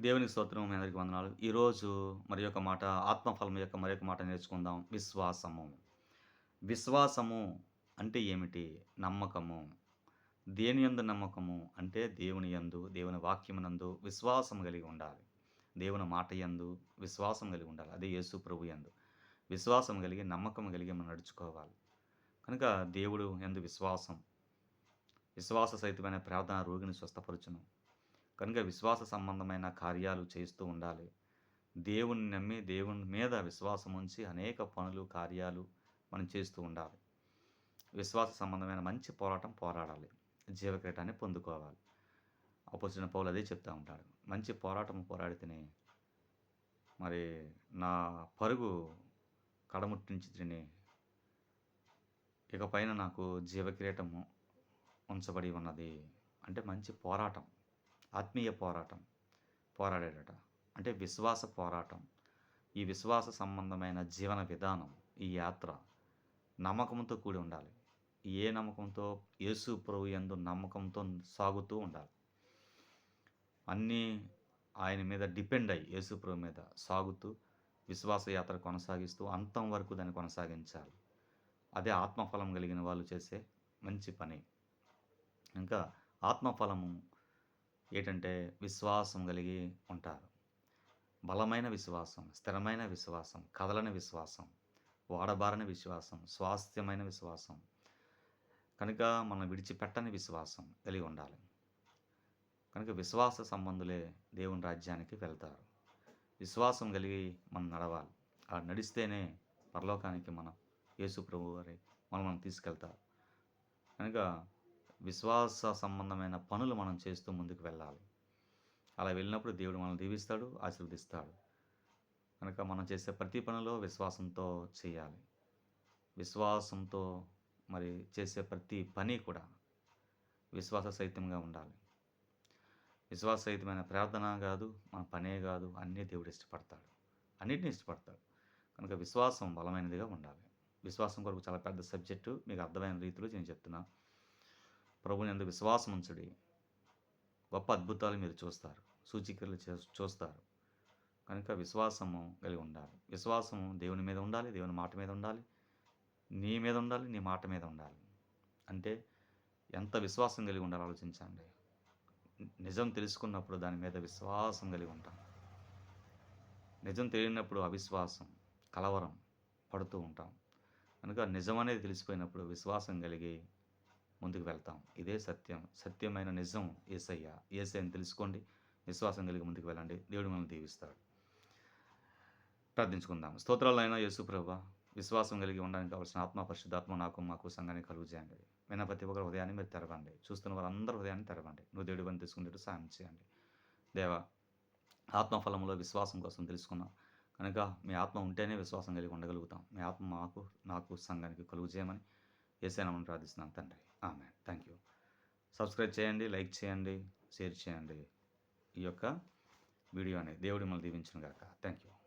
దేవుని స్తోత్రం మీ అందరికీ వందనాలు. ఈరోజు మరి యొక్క మాట ఆత్మఫలం యొక్క మరి యొక్క మాట నేర్చుకుందాం. విశ్వాసము. విశ్వాసము అంటే ఏమిటి? నమ్మకము. దేని యందు నమ్మకము? అంటే దేవుని యందు దేవుని వాక్యమునందు విశ్వాసం కలిగి ఉండాలి. దేవుని మాట యందు విశ్వాసం కలిగి ఉండాలి. అదే యేసు ప్రభు యందు. విశ్వాసం కలిగి నమ్మకం కలిగి మనం నడుచుకోవాలి. కనుక దేవుడు ఎందు విశ్వాసం. విశ్వాస సహితమైన ప్రార్థన రోగిని స్వస్థపరచును. కనుక విశ్వాస సంబంధమైన కార్యాలు చేస్తూ ఉండాలి. దేవుని నమ్మి దేవుని మీద విశ్వాసం ఉంచి అనేక పనులు కార్యాలు మనం చేస్తూ ఉండాలి. విశ్వాస సంబంధమైన మంచి పోరాటం పోరాడాలి. జీవక్రీటాన్ని పొందుకోవాలి. అపోజిన పౌలు అదే చెప్తూ ఉంటాడు. మంచి పోరాటం పోరాడితేనే మరి నా పరుగు కడముట్టించి తిని ఇక పైన నాకు జీవకిరీటము ఉంచబడి ఉన్నది. అంటే మంచి పోరాటం. ఆత్మీయ పోరాటం పోరాడేటట అంటే విశ్వాస పోరాటం. ఈ విశ్వాస సంబంధమైన జీవన విధానం ఈ యాత్ర నమ్మకంతో కూడి ఉండాలి. ఏ నమ్మకంతో? యేసు ప్రభు ఎందు నమ్మకంతో సాగుతూ ఉండాలి. అన్నీ ఆయన మీద డిపెండ్ అయ్యి యేసు ప్రభు మీద సాగుతూ విశ్వాస యాత్ర కొనసాగిస్తూ అంతం వరకు దాన్ని కొనసాగించాలి. అదే ఆత్మఫలం కలిగిన వాళ్ళు చేసే మంచి పని. ఇంకా ఆత్మఫలము ఏంటంటే విశ్వాసం కలిగి ఉంటారు. బలమైన విశ్వాసం స్థిరమైన విశ్వాసం కదలని విశ్వాసం వాడబారని విశ్వాసం స్వాస్థ్యమైన విశ్వాసం కనుక మనం విడిచిపెట్టని విశ్వాసం కలిగి ఉండాలి. కనుక విశ్వాస సంబంధులే దేవుని రాజ్యానికి వెళ్తారు. విశ్వాసం కలిగి మనం నడవాలి. ఆ నడిస్తేనే పరలోకానికి మనం యేసు ప్రభు వారి మనం మనం తీసుకెళ్తారు. కనుక విశ్వాస సంబంధమైన పనులు మనం చేస్తూ ముందుకు వెళ్ళాలి. అలా వెళ్ళినప్పుడు దేవుడు మనల్ని దీవిస్తాడు ఆశీర్వదిస్తాడు. కనుక మనం చేసే ప్రతి పనిలో విశ్వాసంతో చేయాలి. విశ్వాసంతో మరి చేసే ప్రతి పని కూడా విశ్వాస సహితంగా ఉండాలి. విశ్వాస సహితమైన ప్రార్థన కాదు మన పనే కాదు అన్నీ దేవుడు ఇష్టపడతాడు. అన్నిటిని ఇష్టపడతాడు. కనుక విశ్వాసం బలమైనదిగా ఉండాలి. విశ్వాసం కొరకు చాలా పెద్ద సబ్జెక్టు మీకు అర్థమైన రీతిలో నేను చెప్తున్నాను ప్రభుని ఎందుకు విశ్వాసం ఉంచుడి. గొప్ప అద్భుతాలు మీరు చూస్తారు. సూచికలు చూస్తారు. కనుక విశ్వాసము కలిగి ఉండాలి. విశ్వాసము దేవుని మీద ఉండాలి దేవుని మాట మీద ఉండాలి. నీ మీద ఉండాలి నీ మాట మీద ఉండాలి. అంటే ఎంత విశ్వాసం కలిగి ఉండాలో ఆలోచించండి. నిజం తెలుసుకున్నప్పుడు దాని మీద విశ్వాసం కలిగి ఉంటాం. నిజం తెలియనప్పుడు అవిశ్వాసం కలవరం పడుతూ ఉంటాం. కనుక నిజం అనేది తెలిసిపోయినప్పుడు విశ్వాసం కలిగి ముందుకు వెళ్తాం. ఇదే సత్యం. సత్యమైన నిజం ఏసయ్య. ఏసయ్యని తెలుసుకోండి. విశ్వాసం కలిగి ముందుకు వెళ్ళండి. దేవుడు మనల్ని దీవిస్తాడు. ప్రార్థించుకుందాం. స్తోత్రాలైన యేసు ప్రభ విశ్వాసం కలిగి ఉండడానికి కావాల్సిన ఆత్మ పరిశుద్ధాత్మ నాకు మాకు సంఘాన్ని కలుగు చేయండి విన్న ప్రతి ఒక్కరు హృదయాన్ని మీరు తెరవండి. చూస్తున్న వారందరూ హృదయాన్ని తెరవండి. నువ్వు దేవుడి పని తీసుకునేట్టు సాయం చేయండి. దేవా ఆత్మఫలంలో విశ్వాసం కోసం తెలుసుకున్నాం. కనుక మీ ఆత్మ ఉంటేనే విశ్వాసం కలిగి ఉండగలుగుతాం. మీ ఆత్మ మాకు నాకు సంఘానికి కలుగు చేయమని ఏసైనామని ప్రార్థిస్తున్నాను తండ్రి. ఆమె థ్యాంక్ యూ. సబ్స్క్రైబ్ చేయండి లైక్ చేయండి షేర్ చేయండి. ఈ యొక్క వీడియో అనేది దేవుడి మళ్ళీ దీవించిన గాక. Thank you.